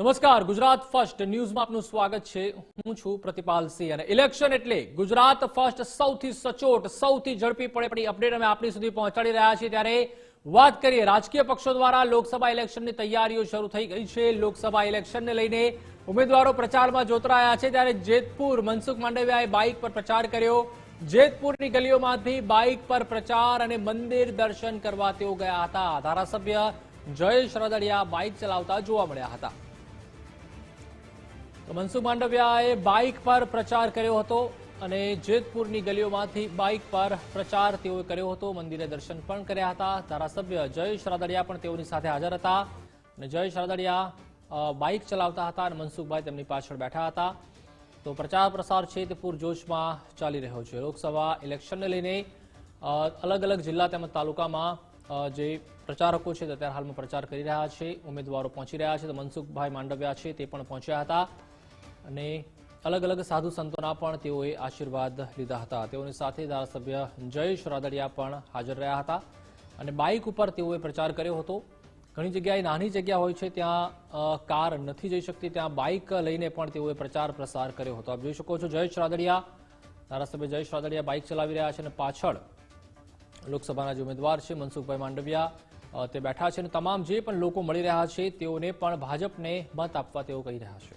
નમસ્કાર, ગુજરાત ફર્સ્ટ ન્યૂઝમાં આપનું સ્વાગત છે. હું છું પ્રતિપાલ સિંહ અને ઇલેક્શન એટલે ગુજરાત ફર્સ્ટ સૌથી સચોટ, સૌથી ઝડપી પડે પડી અપડેટ અમે આપણી સુધી પહોંચાડી રહ્યા છીએ. ત્યારે વાત કરીએ, રાજકીય પક્ષો દ્વારા લોકસભા ઇલેક્શનની તૈયારીઓ શરૂ થઈ ગઈ છે. લોકસભા ઇલેક્શનને લઈને ઉમેદવારો પ્રચારમાં જોતરાયા છે. ત્યારે જેતપુર મનસુખ માંડવિયાએ બાઇક પર પ્રચાર કર્યો. જેતપુરની ગલીઓમાંથી બાઇક પર પ્રચાર અને મંદિર દર્શન કરવા તેઓ ગયા હતા. ધારાસભ્ય જયેશ રદડિયા બાઇક ચલાવતા જોવા મળ્યા હતા. મનસુખ માંડવિયાએ બાઇક પર પ્રચાર કર્યો હતો અને જેતપુરની ગલીઓમાંથી બાઇક પર પ્રચાર તેઓએ કર્યો હતો. મંદિરે દર્શન પણ કર્યા હતા. ધારાસભ્ય જયેશ રાદડિયા પણ તેઓની સાથે હાજર હતા. અને જયેશ રાદડિયા બાઇક ચલાવતા હતા અને મનસુખભાઈ તેમની પાછળ બેઠા હતા. તો પ્રચાર પ્રસાર છે તે પૂરજોશમાં ચાલી રહ્યો છે. લોકસભા ઇલેક્શનને લઈને અલગ અલગ જિલ્લા તેમજ તાલુકામાં જે પ્રચારકો છે તે અત્યારે હાલમાં પ્રચાર કરી રહ્યા છે. ઉમેદવારો પહોંચી રહ્યા છે. તો મનસુખભાઈ માંડવિયા છે તે પણ પહોંચ્યા હતા. અને અલગ અલગ સાધુ સંતોના પણ તેઓએ આશીર્વાદ લીધા હતા. તેઓની સાથે ધારાસભ્ય જયેશ રાદડિયા પણ હાજર રહ્યા હતા અને બાઇક ઉપર તેઓએ પ્રચાર કર્યો હતો. ઘણી જગ્યાએ નાની જગ્યા હોય છે, ત્યાં કાર નથી જઈ શકતી, ત્યાં બાઇક લઈને પણ તેઓએ પ્રચાર પ્રસાર કર્યો હતો. આપ જોઈ શકો છો જયેશ રાદડિયા, ધારાસભ્ય જયેશ રાદડિયા બાઇક ચલાવી રહ્યા છે અને પાછળ લોકસભાના જે ઉમેદવાર છે, મનસુખભાઈ માંડવિયા તે બેઠા છે અને તમામ જે પણ લોકો મળી રહ્યા છે તેઓને પણ ભાજપને મત આપવા તેઓ કહી રહ્યા છે.